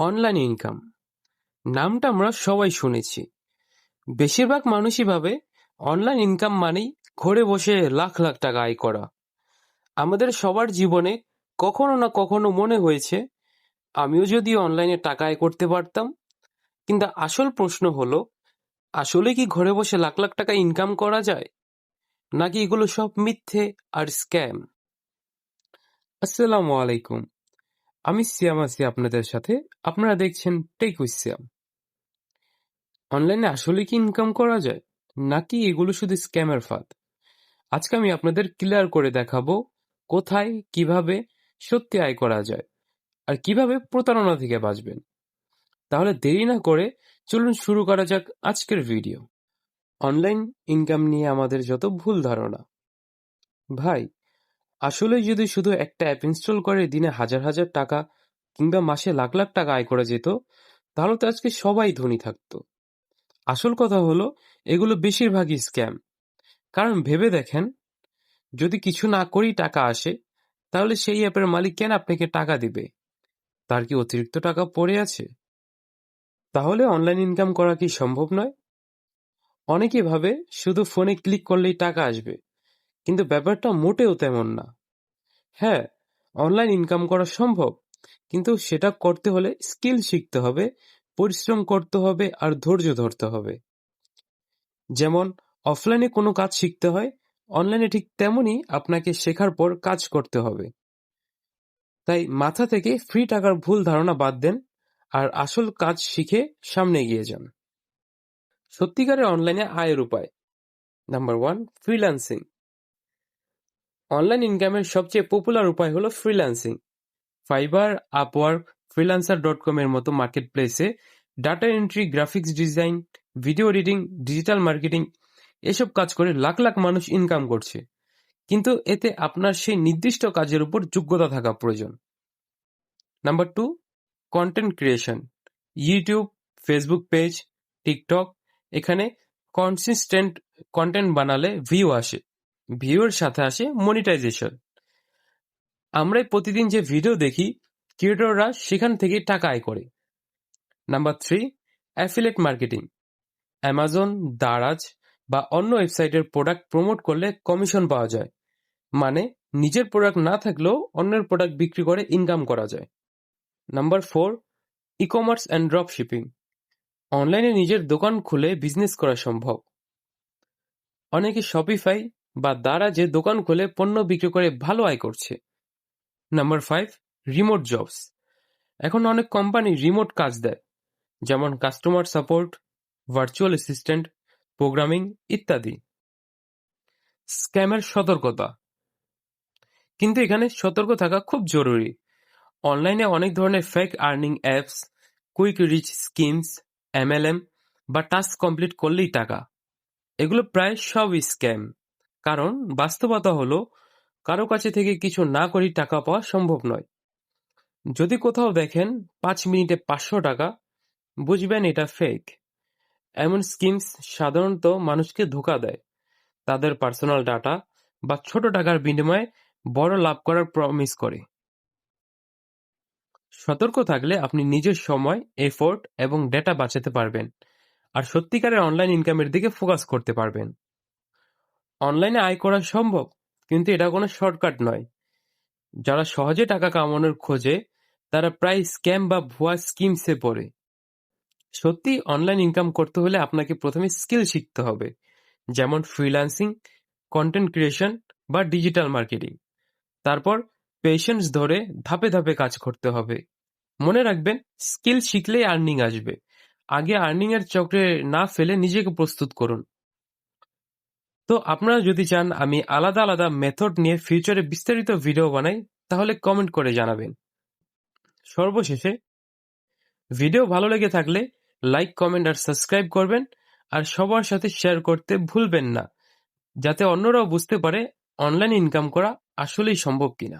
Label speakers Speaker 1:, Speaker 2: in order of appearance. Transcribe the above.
Speaker 1: Online income নামটা আমরা সবাই শুনেছি। বেশিরভাগ মানুষই ভাবে অনলাইন ইনকাম মানেই ঘরে বসে লাখ লাখ টাকা আয় করা। আমাদের সবার জীবনে কখনো না কখনো মনে হয়েছে, আমিও যদি অনলাইনে টাকা আয় করতে পারতাম। কিন্তু আসল প্রশ্ন হলো, আসলে কি ঘরে বসে লাখ লাখ টাকা ইনকাম করা যায়? নাকি এগুলো সব মিথ্যে আর স্ক্যাম আসসালামু আলাইকুম। আমি সিয়াম আছি আপনাদের সাথে। আপনারা দেখছেন টেক উইথ সিয়াম অনলাইনে আসলে কি ইনকাম করা যায়? নাকি এগুলো শুধু স্ক্যামের ফাঁদ? আজকে আমি আপনাদের ক্লিয়ার করে দেখাবো কোথায়, কীভাবে সত্যি আয় করা যায় আর কীভাবে প্রতারণা থেকে বাঁচবেন। তাহলে দেরি না করে চলুন শুরু করা যাক আজকের ভিডিও অনলাইন ইনকাম নিয়ে আমাদের যত ভুল ধারণা। ভাই আসলে যদি শুধু একটা অ্যাপ ইনস্টল করে দিনে হাজার হাজার টাকা কিংবা মাসে লাখ লাখ টাকা আয় করা যেত, তাহলে তো আজকে সবাই ধনী থাকতো। আসল কথা হলো, এগুলো বেশিরভাগই স্ক্যাম কারণ ভেবে দেখেন, যদি কিছু না করেই টাকা আসে, তাহলে সেই অ্যাপের মালিক কেন আপনাকে টাকা দিবে? তার কি অতিরিক্ত টাকা পড়ে আছে? তাহলে অনলাইন ইনকাম করা কি সম্ভব নয়? অনেকে ভাবে শুধু ফোনে ক্লিক করলেই টাকা আসবে। কিন্তু ব্যাপারটা মোটেও তেমন না। হ্যাঁ অনলাইন ইনকাম করা সম্ভব, কিন্তু সেটা করতে হলে স্কিল শিখতে হবে, পরিশ্রম করতে হবে আর ধৈর্য ধরতে হবে। যেমন অফলাইনে কোনো কাজ শিখতে হয় অনলাইনে ঠিক তেমনই আপনাকে শেখার পর কাজ করতে হবে। তাই মাথা থেকে ফ্রি টাকার ভুল ধারণা বাদ দেন আর আসল কাজ শিখে সামনে এগিয়ে যান। সত্যিকারের অনলাইনে আয়ের উপায়। নাম্বার ওয়ান ফ্রিল্যান্সিং অনলাইন ইনকামের সবচেয়ে পপুলার উপায় হলো freelancing Fiverr Upwork freelancer dot com এর মতো মার্কেট প্লেসে data entry graphics design video editing digital marketing এসব কাজ করে লাখ লাখ মানুষ ইনকাম করছে। কিন্তু এতে আপনার সেই নির্দিষ্ট কাজের উপর যোগ্যতা থাকা প্রয়োজন। Number two content creation YouTube Facebook page TikTok এখানে কনসিস্টেন্ট কন্টেন্ট বানালে ভিউ আসে। ভিউর সাথে আসে মনিটাইজেশন আমরা প্রতিদিন যে ভিডিও দেখি ক্রিয়েটররা সেখান থেকে টাকা আয় করে। Number three affiliate marketing Amazon Daraz বা অন্য ওয়েবসাইটের প্রোডাক্ট প্রমোট করলে কমিশন পাওয়া যায়। মানে নিজের প্রোডাক্ট না থাকলেও অন্যের প্রোডাক্ট বিক্রি করে ইনকাম করা যায়। Number four e commerce and drop shipping অনলাইনে নিজের দোকান খুলে বিজনেস করা সম্ভব। অনেকে শপিফাই বা দ্বারা যে দোকান খুলে পণ্য বিক্রি করে ভালো আয় করছে। নাম্বার ফাইভ রিমোট জবস এখন অনেক কোম্পানি রিমোট কাজ দেয়, যেমন customer support virtual assistant programming ইত্যাদি। স্ক্যামের সতর্কতা। কিন্তু এখানে সতর্ক থাকা খুব জরুরি। অনলাইনে অনেক ধরনের fake earning apps quick rich schemes MLM বা টাস্ক কমপ্লিট করলেই টাকা। এগুলো প্রায় সবই স্ক্যাম কারণ বাস্তবতা হলো, কারও কাছে থেকে কিছু না করেই টাকা পাওয়া সম্ভব নয়। যদি কোথাও দেখেন পাঁচ মিনিটে পাঁচশো টাকা, বুঝবেন এটা ফেক এমন স্কিমস সাধারণত মানুষকে ধোকা দেয়। তাদের পার্সোনাল ডাটা বা ছোট টাকার বিনিময়ে বড় লাভ করার প্রমিস করে। সতর্ক থাকলে আপনি নিজের সময় এফোর্ট এবং ডেটা বাঁচাতে পারবেন। আর সত্যিকারের অনলাইন ইনকামের দিকে ফোকাস করতে পারবেন। অনলাইনে আয় করা সম্ভব, কিন্তু এটা কোনো শর্টকাট নয়। যারা সহজে টাকা কামানোর খোঁজে, তারা প্রায় স্ক্যাম বা ভুয়া স্কিমসে পড়ে। সত্যি অনলাইন ইনকাম করতে হলে আপনাকে প্রথমে স্কিল শিখতে হবে, যেমন ফ্রিল্যান্সিং কন্টেন্ট ক্রিয়েশন বা ডিজিটাল মার্কেটিং তারপর পেশেন্স ধরে ধাপে ধাপে কাজ করতে হবে। মনে রাখবেন স্কিল শিখলেই আর্নিং আসবে। আগে আর্নিং এর চক্রে না ফেলে নিজেকে প্রস্তুত করুন। তো আপনারা যদি চান আমি আলাদা আলাদা মেথড নিয়ে ফিউচারে বিস্তারিত ভিডিও বানাই, তাহলে কমেন্ট করে জানাবেন। সর্বশেষে ভিডিও ভালো লেগে থাকলে লাইক কমেন্ট আর সাবস্ক্রাইব করবেন, আর সবার সাথে শেয়ার করতে ভুলবেন না, যাতে অন্যরাও বুঝতে পারে অনলাইন ইনকাম করা আসলেই সম্ভব কিনা।